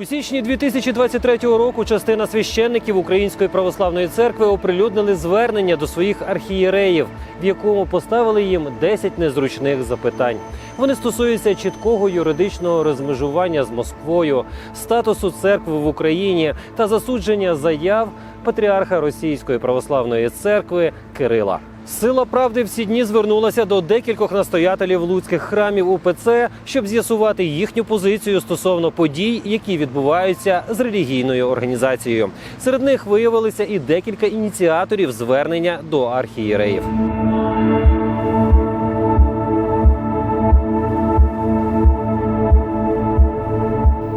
У січні 2023 року частина священників Української православної церкви оприлюднили звернення до своїх архієреїв, в якому поставили їм 10 незручних запитань. Вони стосуються чіткого юридичного розмежування з Москвою, статусу церкви в Україні та засудження заяв патріарха Російської православної церкви Кирила. Сила правди в ці дні звернулася до декількох настоятелів луцьких храмів УПЦ, щоб з'ясувати їхню позицію стосовно подій, які відбуваються з релігійною організацією. Серед них виявилися і декілька ініціаторів звернення до архієреїв.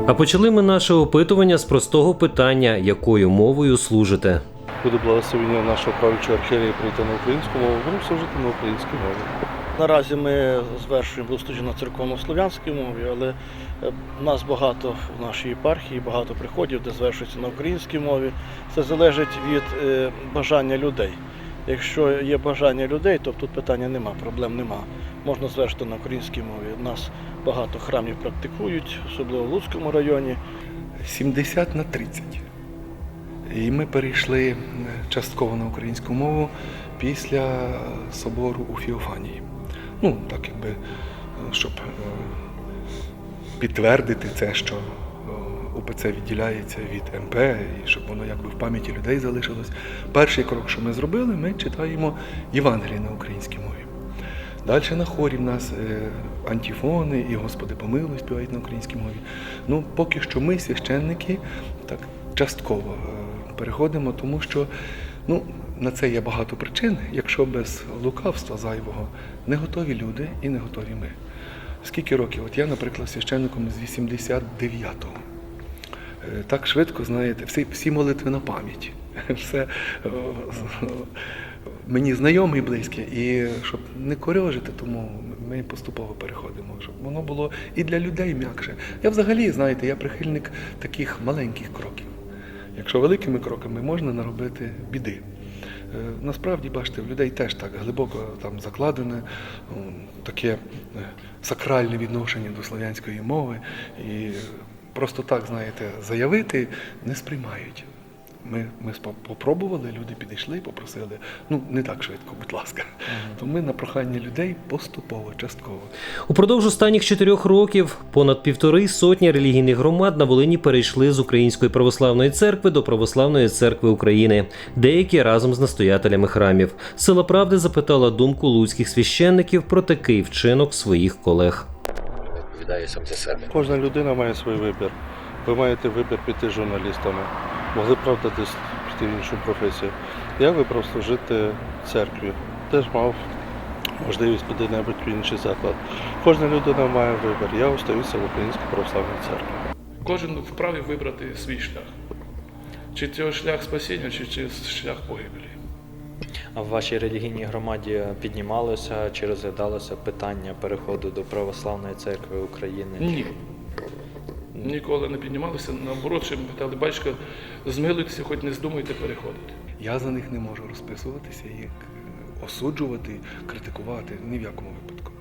А почали ми наше опитування з простого питання, якою мовою служите. Буде благословення нашого правлячого архієрея прийти на українську мову, будемо служити на українській мові. Наразі ми звершуємо на церковно-слов'янській мові, але е, нас багато в нашій єпархії, багато приходів, де звершується на українській мові. Це залежить від е, бажання людей. Якщо є бажання людей, то тут питання нема, проблем нема. Можна звершити на українській мові. У нас багато храмів практикують, особливо в Луцькому районі. 70 на 30. І ми перейшли е, частково на українську мову після собору у Фіофанії. Ну, так якби, е, щоб е, підтвердити це, що УПЦ відділяється від МП, і щоб воно якби в пам'яті людей залишилось. Перший крок, що ми зробили, ми читаємо Євангеліє на українській мові. Далі на хорі в нас антифони і Господи помилуй співають на українській мові. Ну, поки що ми, священники, так частково переходимо, тому що ну, на це є багато причин, якщо без лукавства зайвого не готові люди і не готові ми. Скільки років? От я, наприклад, священником з 89-го. Е, Так швидко, знаєте, всі, всі молитви на пам'ять. Все е, мені знайоме і близьке. І щоб не корьожити, тому ми поступово переходимо, щоб воно було і для людей м'якше. Я взагалі, знаєте, я прихильник таких маленьких кроків. Якщо великими кроками можна наробити біди. Е, Насправді, бачите, в людей теж так глибоко там закладене таке е, сакральне відношення до слов'янської мови. І просто так, знаєте, заявити не сприймають. Ми, ми попробували, люди підійшли, попросили. Ну, не так швидко, будь ласка. То ми на прохання людей поступово, частково. Упродовж останніх чотирьох років понад півтори сотні релігійних громад на Волині перейшли з Української православної церкви до Православної церкви України, деякі разом з настоятелями храмів. Сила правди запитала думку луцьких священників про такий вчинок своїх колег. відповідає сам за себе. Кожна людина має свій вибір. Ви маєте вибір піти журналістами. Могли, правда, десь піти в іншу професію. Я вибрав служити церкві. Теж мав можливість куди-небудь в інший заклад. Кожна людина має вибір. Я остаюся в Українській православній церкві. Кожен вправі вибрати свій шлях. Чи це шлях спасіння, чи, чи шлях погибелі. А в вашій релігійній громаді піднімалося чи розглядалося питання переходу до православної церкви України? Ні. Ніколи не піднімалися, наоборот, ще питали, батька, змилуйтеся, хоч не здумайте переходити. Я за них не можу розписуватися, їх е, осуджувати, критикувати ні в якому випадку.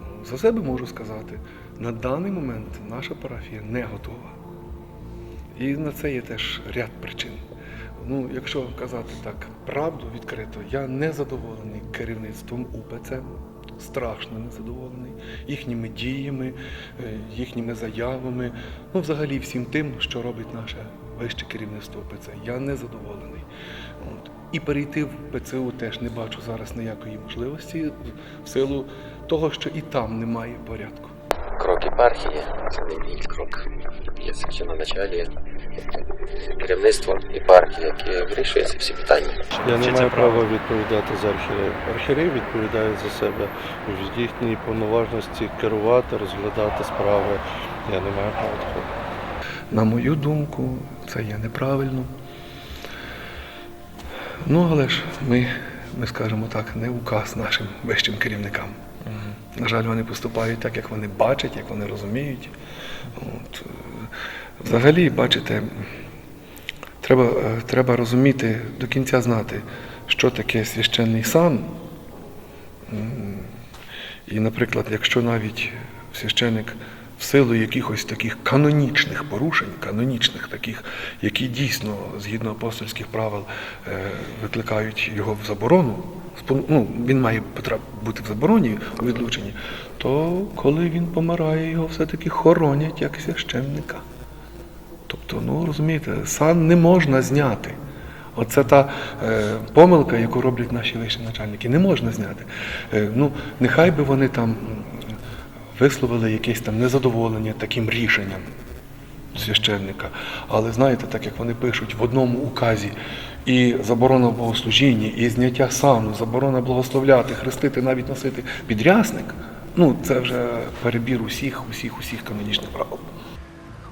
Ну, За себе можу сказати, на даний момент наша парафія не готова. І на це є теж ряд причин. Ну, якщо казати так правду відкрито, я не задоволений керівництвом УПЦ, страшно незадоволений їхніми діями, е, їхніми заявами, ну взагалі всім тим, що робить наше вище керівництво УПЦ. Я не задоволений. От. І перейти в ПЦУ теж не бачу зараз ніякої можливості в силу того, що і там немає порядку. Крок єпархії, це не мій крок. Є священноначалі, керівництво єпархії, яке вирішує ці всі питання. Я не маю права відповідати за архієреїв. Архієреї відповідають за себе в їхній повноважності керувати, розглядати справи. Я не маю права такого. На мою думку, це є неправильно. Ну, але ж ми, ми скажемо так, не указ нашим вищим керівникам. На жаль, вони поступають так, як вони бачать, як вони розуміють. От. Взагалі, бачите, треба, е, треба розуміти, до кінця знати, що таке священний сан. І, наприклад, якщо навіть священик в силу якихось таких канонічних порушень, канонічних таких, які дійсно згідно апостольських правил е, викликають його в заборону, ну, він має бути в забороні у відлученні, то коли він помирає, його все-таки хоронять як священника. Тобто, ну розумієте, сан не можна зняти. Оце та е, помилка, яку роблять наші вищі начальники, не можна зняти. Е, ну, нехай би вони там висловили якесь там незадоволення таким рішенням священника. Але знаєте, так як вони пишуть в одному указі і заборона богослужіння, і зняття сану, заборона благословляти, хрестити, навіть носити підрясник, ну це вже перебір усіх, усіх, усіх канонічних правил.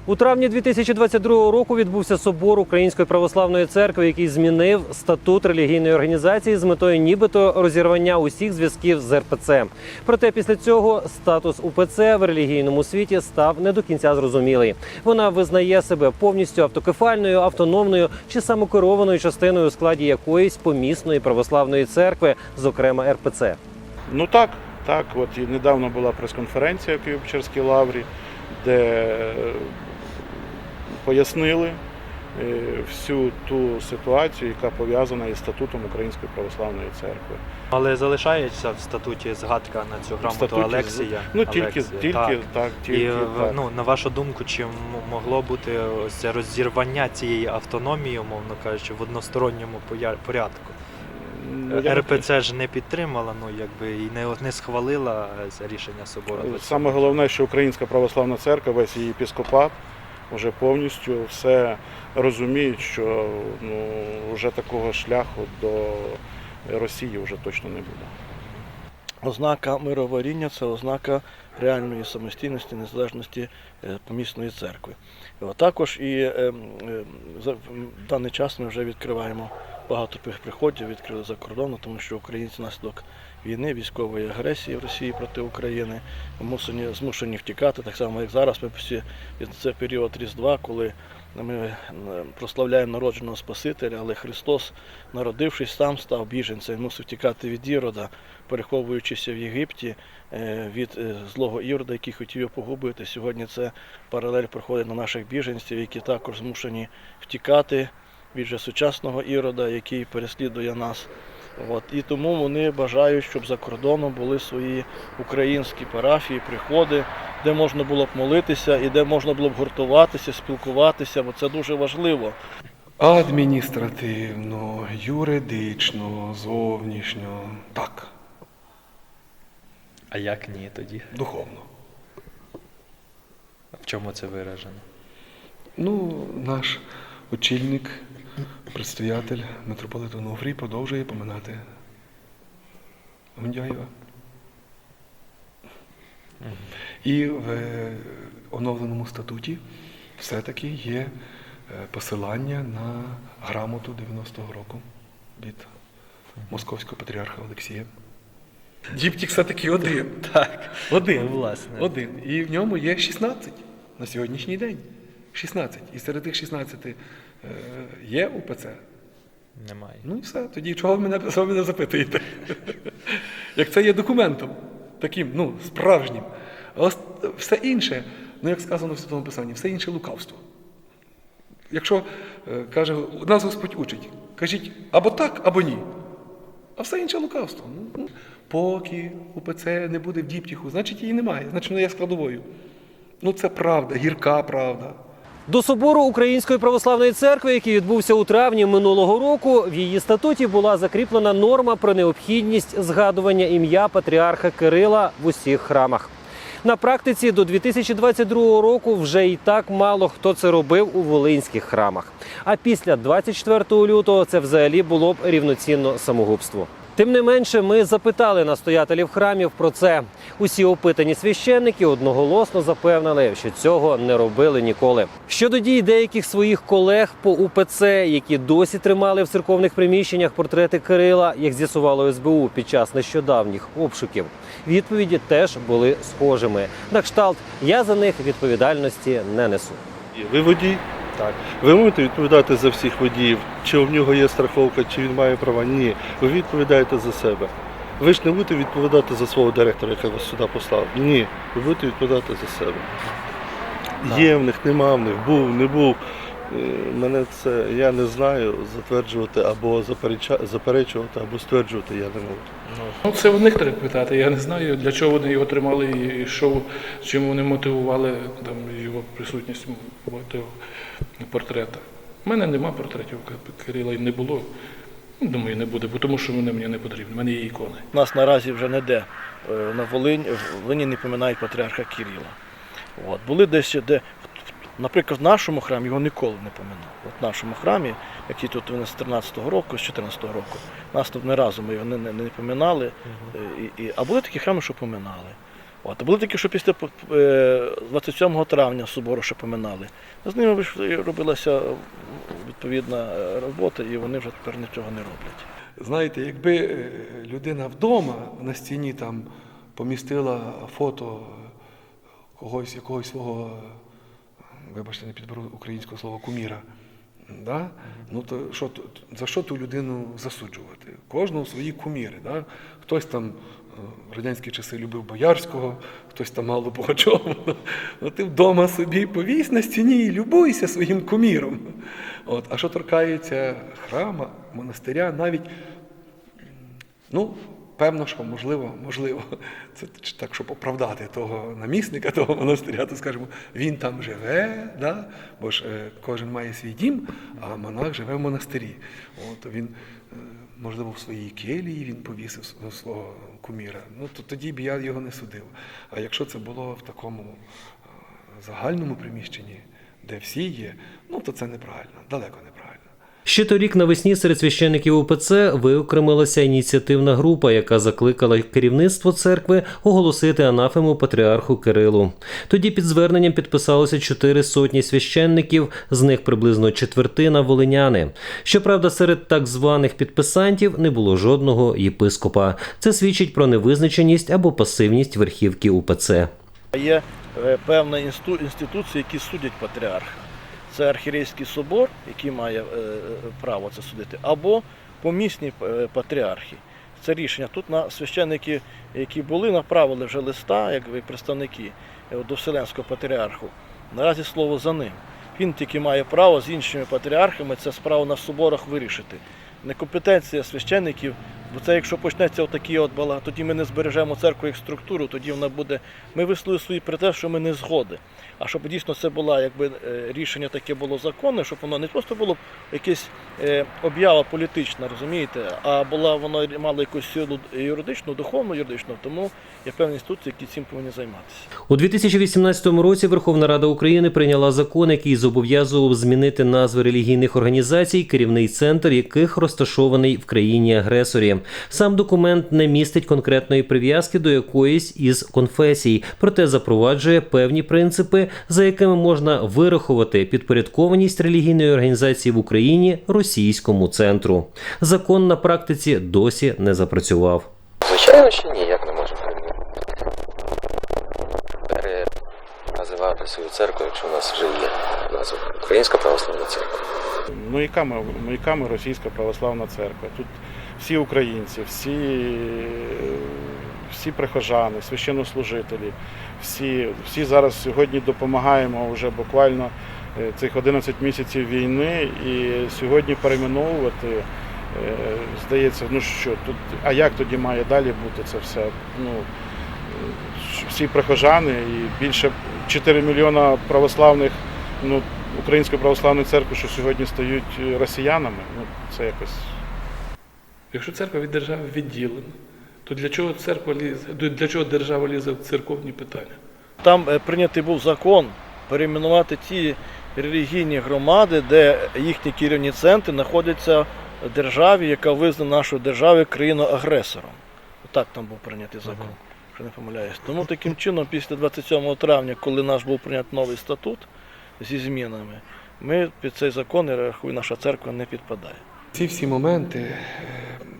У травні 2022 року відбувся собор Української православної церкви, який змінив статут релігійної організації з метою нібито розірвання усіх зв'язків з РПЦ. Проте після цього статус УПЦ в релігійному світі став не до кінця зрозумілий. Вона визнає себе повністю автокефальною, автономною чи самокерованою частиною у складі якоїсь помісної православної церкви, зокрема РПЦ. Ну так, так. От і недавно була прес-конференція в Києво-Печерській лаврі, де е, пояснили е, всю ту ситуацію, яка пов'язана із статутом Української православної церкви. Але залишається в статуті згадка на цю грамоту статуті Алексія. Ну тільки, Алексія, тільки так. так, тільки І так. ну, на вашу думку, чи могло бути ось це розірвання цієї автономії, умовно кажучи, в односторонньому порядку? Ну, я РПЦ ж не підтримала, ну якби і не, не схвалила е, рішення собору. Саме головне, що Українська православна церква, весь її епіскопат, вже повністю все розуміють, що ну, вже такого шляху до Росії вже точно не буде. Ознака мироваріння це ознака реальної самостійності, незалежності е, помісної церкви. Також і е, е, в даний час ми вже відкриваємо багато приходів, відкрили за кордону, тому що українці внаслідок війни, військової агресії в Росії проти України змушені, втікати, так само як зараз. Ми всі це період Різдва, коли ми е, прославляємо народженого Спасителя, але Христос, народившись сам, став біженцем, мусив тікати від Ірода, переховуючися в Єгипті е, від е, злого Ірода, який хотів його погубити. Сьогодні це паралель проходить на наших біженців, які також змушені втікати від вже сучасного Ірода, який переслідує нас. От. І тому вони бажають, щоб за кордоном були свої українські парафії, приходи, де можна було б молитися і де можна було б гуртуватися, спілкуватися, бо це дуже важливо. Адміністративно, юридично, зовнішньо, так, А як ні тоді? духовно. В чому це виражено? Ну, наш очільник, предстоятель митрополит Онуфрій продовжує поминати Гундяєва. І в е, оновленому статуті все-таки є е, посилання на грамоту 90-го року від московського патріарха Олексія. Діптік все-таки один. Так. Один. Власне. Один. І в ньому є 16 на сьогоднішній день. 16. І серед тих 16 е, є УПЦ. Немає. Ну і все. Тоді чого ви мене, ви мене запитуєте? Як це є документом, таким, ну, справжнім. А все інше, ну як сказано в Святому Писанні, все інше лукавство. Якщо е, каже, нас Господь учить, кажіть або так, або ні. А все інше лукавство. Ну, поки УПЦ не буде в діптіху, значить її немає, значить вона є складовою. Ну це правда, гірка правда. До собору Української православної церкви, який відбувся у травні минулого року, в її статуті була закріплена норма про необхідність згадування ім'я патріарха Кирила в усіх храмах. На практиці до 2022 року вже і так мало хто це робив у волинських храмах. А після 24 лютого це взагалі було б рівноцінно самогубству. Тим не менше, ми запитали настоятелів храмів про це. Усі опитані священники одноголосно запевнили, що цього не робили ніколи. Щодо дій деяких своїх колег по УПЦ, які досі тримали в церковних приміщеннях портрети Кирила, як з'ясувало СБУ під час нещодавніх обшуків, відповіді теж були схожими. На кшталт я за них відповідальності не несу. Ви водій? Так. Ви можете відповідати за всіх водіїв, чи в нього є страховка, чи він має права? Ні. Ви відповідаєте за себе. Ви ж не будете відповідати за свого директора, який вас сюди послав. Ні, ви будете відповідати за себе. Є в них, нема в них, був, не був. Е, Мене це я не знаю затверджувати або заперечувати, або стверджувати я не можу. Ну, це в них треба питати. Я не знаю, для чого вони його тримали і що, чим вони мотивували там, його присутність портрета. У мене нема портретів Кирила і не було. Ну, Думаю, не буде, бо тому що вони мені не потрібні. У мене є ікони. У нас наразі вже не де. Е, На Волинь, в Волині не пам'ятають патріарха Кирила. От. Були десь, де, наприклад, в нашому храмі його ніколи не поминали. От в нашому храмі, який тут нас з 13-го року, з 14-го року, нас тут не разу ми його не, не, не поминали. Е, І, і, а були такі храми, що поминали. От. А були такі, що після е, 27 травня собору ще поминали. З ними робилася е, відповідна е, робота, і вони вже тепер нічого не роблять. Знаєте, якби е, людина вдома на стіні там помістила фото когось, якогось свого, е, вибачте, не підберу українського слова куміра, да? ну то що, за що ту людину засуджувати? Кожного свої куміри. Да? Хтось там е, в радянські часи любив Боярського, хтось там мало Пугачова. Ну ти вдома собі повісь на стіні і любуйся своїм куміром. От. А що торкається храма, монастиря, навіть Ну, певно, що можливо, можливо, це так, щоб оправдати того намісника, того монастиря, то скажемо, він там живе, да? бо ж е, кожен має свій дім, а монах живе в монастирі. От він, е, можливо, в своїй келії він повісив свого куміра. Ну, то тоді б я його не судив. А якщо це було в такому е, загальному приміщенні, де всі є, ну то це неправильно, далеко неправильно. Ще торік навесні серед священиків УПЦ виокремилася ініціативна група, яка закликала керівництво церкви оголосити анафему патріарху Кирилу. Тоді під зверненням підписалося чотири сотні священників, з них приблизно четвертина волиняни. Щоправда, серед так званих підписантів не було жодного єпископа. Це свідчить про невизначеність або пасивність верхівки УПЦ. Є е, певна інсту- інституція, які судять патріарха. Це архірейський собор, який має е, е, право це судити, або помісні е, патріархи. Це рішення. Тут на священники, які були, направили вже листа, як представники до Вселенського патріарху. Наразі слово за ним. Він тільки має право з іншими патріархами це справу на соборах вирішити. Некомпетенція священників, бо це якщо почнеться отакі от бала, тоді ми не збережемо церкву як структуру, тоді вона буде. Ми висловили свої про те, що ми не згоди. А щоб дійсно це було якби е, рішення таке було законне, щоб воно не просто було якесь е, об'ява політична, розумієте, а була воно мало якусь силу юридичну, духовну юридичну, тому є певні інституції, які цим повинні займатися. У 2018 році Верховна Рада України прийняла закон, який зобов'язував змінити назви релігійних організацій, керівний центр яких розташований в країні-агресорі. Сам документ не містить конкретної прив'язки до якоїсь із конфесій, проте запроваджує певні принципи, за якими можна вирахувати підпорядкованість релігійної організації в Україні російському центру. Закон на практиці досі не запрацював. Звичайно, що ніяк не можемо переназивати свою церкву, якщо у нас вже є назва Українська православна церква. Ну, яка ми, ну, яка ми російська православна церква? Тут всі українці, всі, всі прихожани, священнослужителі, всі, всі зараз сьогодні допомагаємо вже буквально е, цих 11 місяців війни і сьогодні перейменовувати. е, Здається, ну що тут, а як тоді має далі бути це все? Ну, е, всі прихожани і більше 4 мільйона православних ну, Української православної церкви, що сьогодні стають росіянами, ну це якось. Якщо церква від держави відділена, то для чого церква лізе, для чого держава лізе в церковні питання? Там е, прийнятий був закон перейменувати ті релігійні громади, де їхні керівні центри знаходяться в державі, яка визнана нашою державою країною-агресором. Так там був прийнятий закон, якщо не помиляюсь. Тому таким чином, після 27 травня, коли наш був прийнят новий статут зі змінами, ми під цей закон, я рахую, наша церква не підпадає. Ці всі моменти е,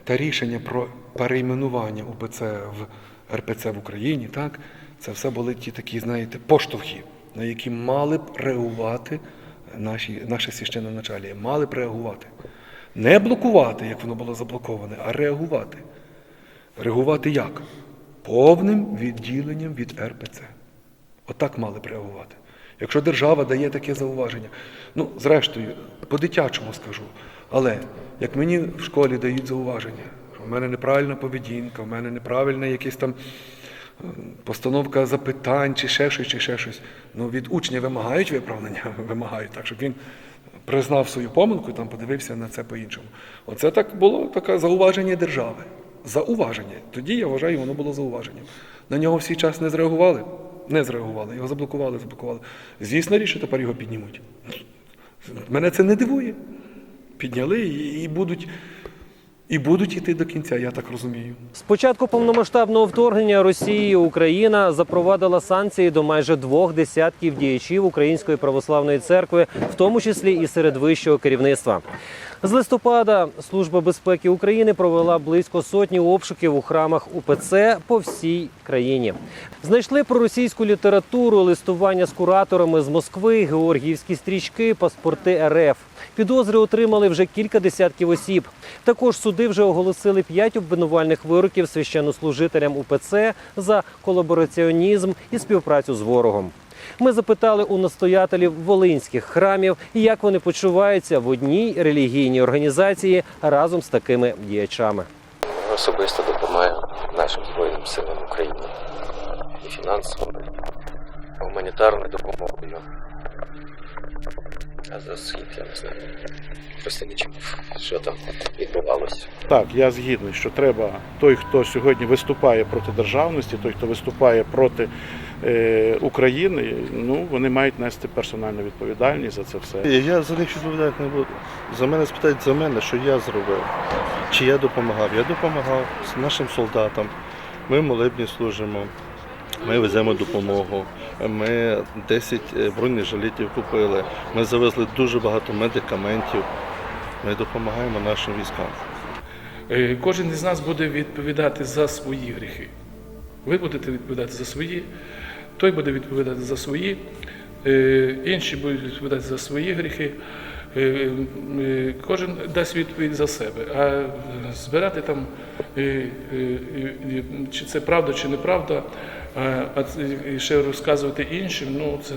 та рішення про перейменування УПЦ в РПЦ в Україні, так, це все були ті такі, знаєте, поштовхи, на які мали б реагувати наші, наше священне началія, мали б реагувати. Не блокувати, як воно було заблоковане, а реагувати. Реагувати як? Повним відділенням від РПЦ. Отак мали б реагувати. Якщо держава дає таке зауваження, ну, зрештою, по-дитячому скажу, але як мені в школі дають зауваження, що в мене неправильна поведінка, в мене неправильна якась там е, постановка запитань, чи ще щось, чи ще щось. Ну, від учня вимагають виправлення, вимагають так, щоб він признав свою помилку там подивився на це по-іншому. Оце так було таке зауваження держави. Зауваження. Тоді я вважаю, воно було зауваженням. На нього всі час не зреагували. Не зреагували, його заблокували, заблокували. Звісно, річ, що тепер його піднімуть. Мене це не дивує. Підняли і, будуть, і будуть іти до кінця, я так розумію. З початку повномасштабного вторгнення Росії Україна запровадила санкції до майже двох десятків діячів Української православної церкви, в тому числі і серед вищого керівництва. З листопада Служба безпеки України провела близько сотні обшуків у храмах УПЦ по всій країні. Знайшли проросійську літературу, листування з кураторами з Москви, георгіївські стрічки, паспорти РФ. Підозри отримали вже кілька десятків осіб. Також суди вже оголосили п'ять обвинувальних вироків священнослужителям УПЦ за колабораціонізм і співпрацю з ворогом. Ми запитали у настоятелів волинських храмів, як вони почуваються в одній релігійній організації разом з такими діячами. Особисто допомагаю нашим Збройним силам України і фінансово, гуманітарною допомогою. А за схід я не знаю. Просто не чув, що там відбувалося. Так, я згідний, що треба той, хто сьогодні виступає проти державності, той, хто виступає проти е, України, ну вони мають нести персональну відповідальність за це все. Я за них відповідати не буду. За мене спитають за мене, що я зробив. Чи я допомагав? Я допомагав нашим солдатам. Ми молебні служимо, ми веземо допомогу. Ми 10 бронежилетів купили. Ми завезли дуже багато медикаментів. Ми допомагаємо нашим військам. Е, Кожен із нас буде відповідати за свої гріхи. Ви будете відповідати за свої, той буде відповідати за свої, е, інші будуть відповідати за свої гріхи. Е, е, Кожен дасть відповідь за себе. А збирати там, е, е, е, чи це правда, чи неправда, а і ще розказувати іншим, ну це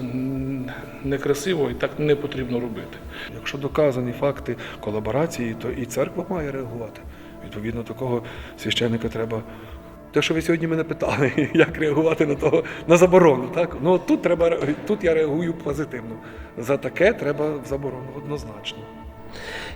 некрасиво і так не потрібно робити. Якщо доказані факти колаборації, то і церква має реагувати. Відповідно, такого священника треба. Те, що ви сьогодні мене питали, як реагувати на того на заборону, так? Ну тут треба тут я реагую позитивно. За таке треба в заборону однозначно.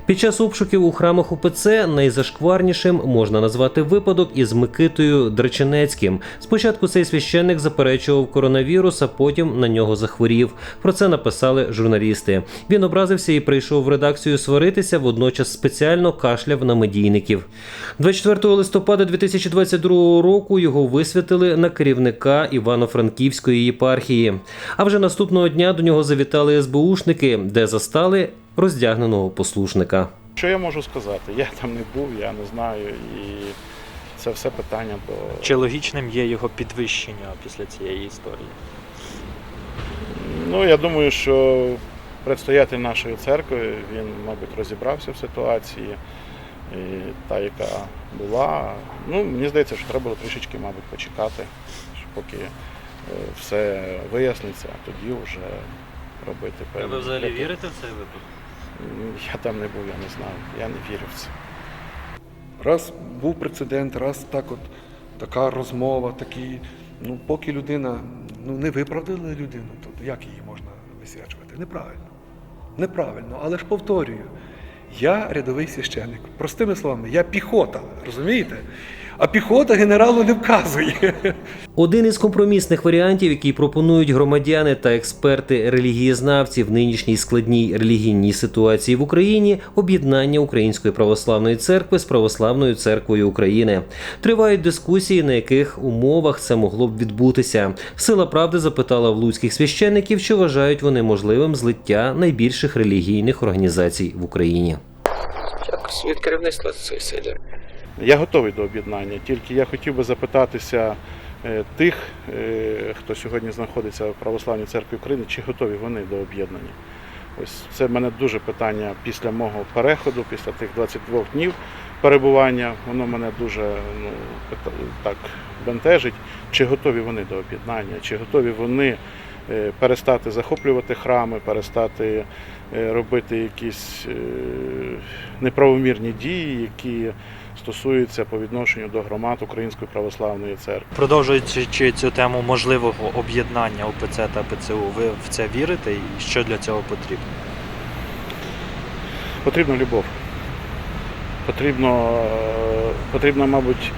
Під час обшуків у храмах УПЦ найзашкварнішим можна назвати випадок із Микитою Дреченецьким. Спочатку цей священник заперечував коронавірус, а потім на нього захворів. Про це написали журналісти. Він образився і прийшов в редакцію сваритися, водночас спеціально кашляв на медійників. 24 листопада 2022 року його висвятили на керівника Івано-Франківської єпархії. А вже наступного дня до нього завітали СБУшники, де застали роздягненого послушника. Що я можу сказати? Я там не був, я не знаю, і це все питання до Чи логічним є його підвищення після цієї історії? Ну, я думаю, що предстоятель нашої церкви, він, мабуть, розібрався в ситуації, і та, яка була. Ну, мені здається, що треба було трішечки, мабуть, почекати, що поки е, все виясниться, а тоді вже робити певні. кроки. вірите в цей випадок? Я там не був, я не знаю, я не вірю в це. Раз був прецедент, раз так от така розмова, такі. Ну, поки людина ну, не виправдала людину, то як її можна висвячувати? Неправильно. Неправильно. Але ж повторюю, я рядовий священник. Простими словами, я піхота, розумієте? А піхота генералу не вказує. Один із компромісних варіантів, який пропонують громадяни та експерти релігієзнавці в нинішній складній релігійній ситуації в Україні об'єднання Української православної церкви з православною церквою України. Тривають дискусії, на яких умовах це могло б відбутися. Сила правди запитала в луцьких священників, чи вважають вони можливим злиття найбільших релігійних організацій в Україні. Якось від керівництва це. Я готовий до об'єднання, тільки я хотів би запитатися е, тих, е, хто сьогодні знаходиться в Православній церкві України, чи готові вони до об'єднання. Ось це в мене дуже питання після мого переходу, після тих 22 днів, перебування, воно мене дуже ну, так бентежить, чи готові вони до об'єднання, чи готові вони е, перестати захоплювати храми, перестати робити якісь неправомірні дії, які стосуються по відношенню до громад Української православної церкви. Продовжуючи цю тему можливого об'єднання ОПЦ та ПЦУ, ви в це вірите і що для цього потрібно? Потрібна любов. Потрібно, потрібна, мабуть,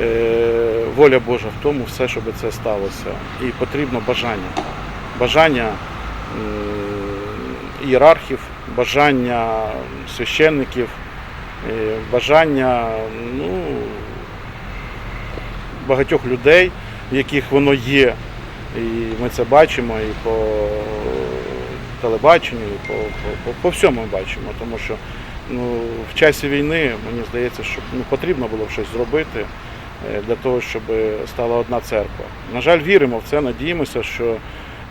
е, воля Божа в тому, все, щоб це сталося. І потрібно бажання. Бажання ієрархів, бажання священників, бажання ну, багатьох людей, в яких воно є. І ми це бачимо і по телебаченню, і по, по, по, всьому бачимо, тому що ну, в часі війни мені здається, що ну, потрібно було щось зробити е, для того, щоб стала одна церква. На жаль, віримо в це, надіємося, що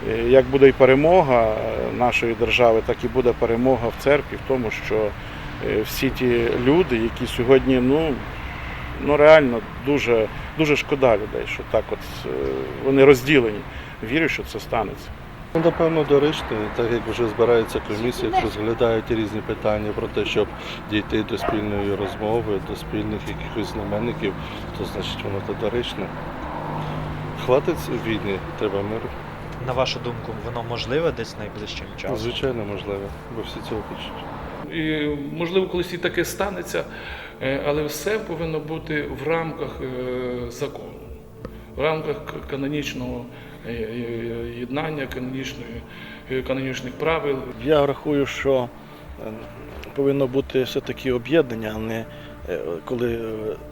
е, як буде і перемога е, нашої держави, так і буде перемога в церкві, в тому, що е, всі ті люди, які сьогодні, ну, ну реально дуже, дуже шкода людей, що так от е, вони розділені. Вірю, що це станеться. Ну, Напевно, доречно, так як вже збираються комісії, розглядають різні питання про те, щоб дійти до спільної розмови, до спільних якихось знаменників, то значить воно то доречне. Хватить війни, треба миру. На вашу думку, воно можливе десь найближчим часом? Звичайно, можливо, бо всі цього хочуть. І, можливо, колись і таке станеться, е, але все повинно бути в рамках е, закону, в рамках канонічного е, єднання, канонічної, канонічних правил. Я рахую, що повинно бути все-таки об'єднання, а не коли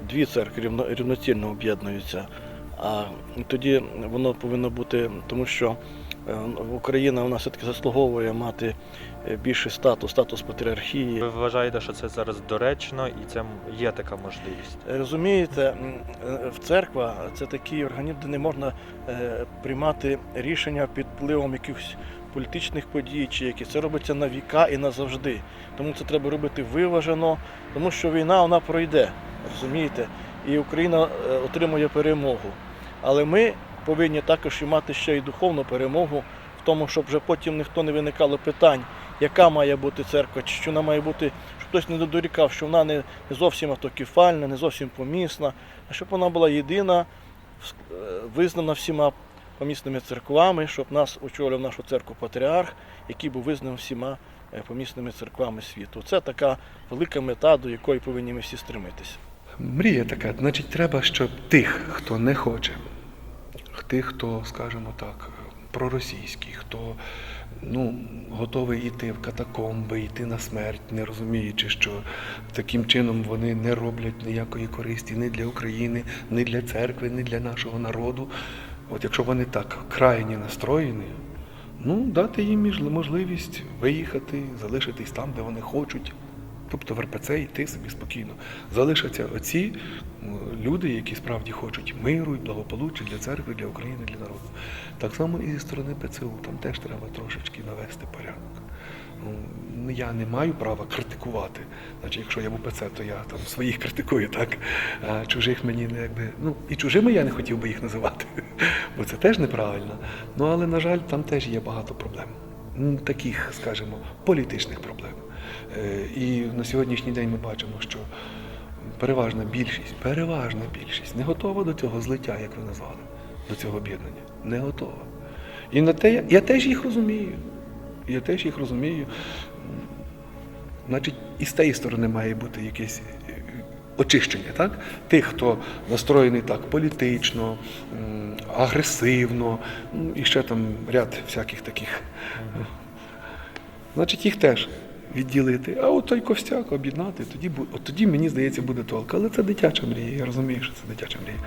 дві церкви рівно- рівноцінно об'єднуються. А тоді воно повинно бути, тому що Україна вона все-таки заслуговує мати більший статус, статус патріархії. Ви вважаєте, що це зараз доречно і це є така можливість? Розумієте, е, в церква це такий організм, де не можна е, приймати рішення під впливом якихось політичних подій чи які. Це робиться на віка і назавжди. Тому це треба робити виважено, тому що війна вона пройде, розумієте, і Україна е, отримує перемогу. Але ми повинні також і мати ще й духовну перемогу в тому, щоб вже потім ніхто не виникало питань, яка має бути церква, чи що вона має бути, щоб хтось не додорікав, що вона не зовсім автокефальна, не зовсім помісна, а щоб вона була єдина, е, визнана всіма помісними церквами, щоб нас очолював нашу церкву патріарх, який був визнаний всіма е, помісними церквами світу. Це така велика мета, до якої повинні ми всі стремитися. Мрія така, значить, треба, щоб тих, хто не хоче, тих, хто, скажімо так, проросійський, хто ну, готовий йти в катакомби, йти на смерть, не розуміючи, що таким чином вони не роблять ніякої користі ні для України, ні для церкви, ні для нашого народу. От якщо вони так крайні настроєні, ну, дати їм можливість виїхати, залишитись там, де вони хочуть. Тобто в РПЦ йти собі спокійно. Залишаться оці люди, які справді хочуть миру і благополуччя для церкви, для України, для народу. Так само і зі сторони ПЦУ, там теж треба трошечки навести порядок. Ну, я не маю права критикувати. Значить, якщо я в УПЦ, то я там своїх критикую, так? А чужих мені не якби. Ну, і чужими я не хотів би їх називати, бо це теж неправильно. Ну, але, на жаль, там теж є багато проблем. Таких, скажімо, політичних проблем. Е, І на сьогоднішній день ми бачимо, що переважна більшість, переважна більшість не готова до цього злиття, як ви назвали, до цього об'єднання. Не готова. І на те я, теж їх розумію. Я теж їх розумію. Значить, і з тієї сторони має бути якесь е, очищення, так? Тих, хто настроєний так політично, агресивно, ну, і ще там ряд всяких таких. Значить, їх теж відділити. А от той костяк об'єднати, тоді, от тоді, мені здається, буде толк. Але це дитяча мрія. Я розумію, що це дитяча мрія.